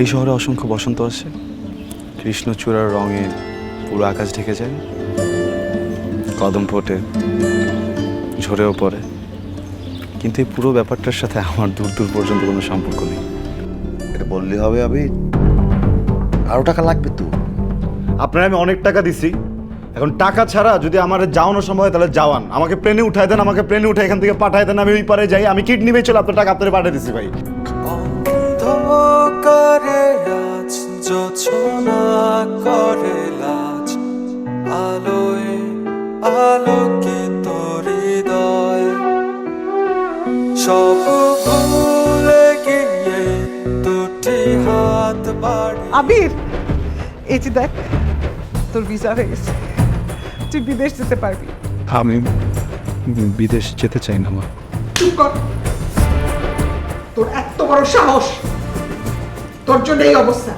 এই শহরে অসংখ্য বসন্ত আসে কৃষ্ণচূড়ার রঙে পুরো আকাশ ঢেকে যায়। কদম ফোটে ঝরেও পড়ে। কিন্তু এই পুরো ব্যাপারটার সাথে আমার দূর দূর পর্যন্ত কোনো সম্পর্ক নেই। এটা বললে হবে আমি আরও টাকা লাগবে তো। আপনার আমি অনেক টাকা দিছি। এখন টাকা ছাড়া যদি আমার যাওয়ানো সময় হয় তাহলে যাওয়ান। আমাকে প্লেনে উঠায় দেন আমাকে প্লেনে উঠে এখান থেকে পাঠায় দেন আমি ওই পারে যাই। আমি কিডনি বেচল আপনার টাকা আপনার পাঠিয়ে দিছি ভাই। আজ করে লাজ আলোয় আলোকিত হৃদয়। সব ভুলে গিয়ে দুটি হাত বাড়ি। আবির এই যে দেখ তোর ভিসা হয়ে গেছে। তুই বিদেশ যেতে পারবি। আমি বিদেশ যেতে চাই না মা। চুপ কর। তোর এত বড় সাহস। তোর জন্য এই অবস্থা।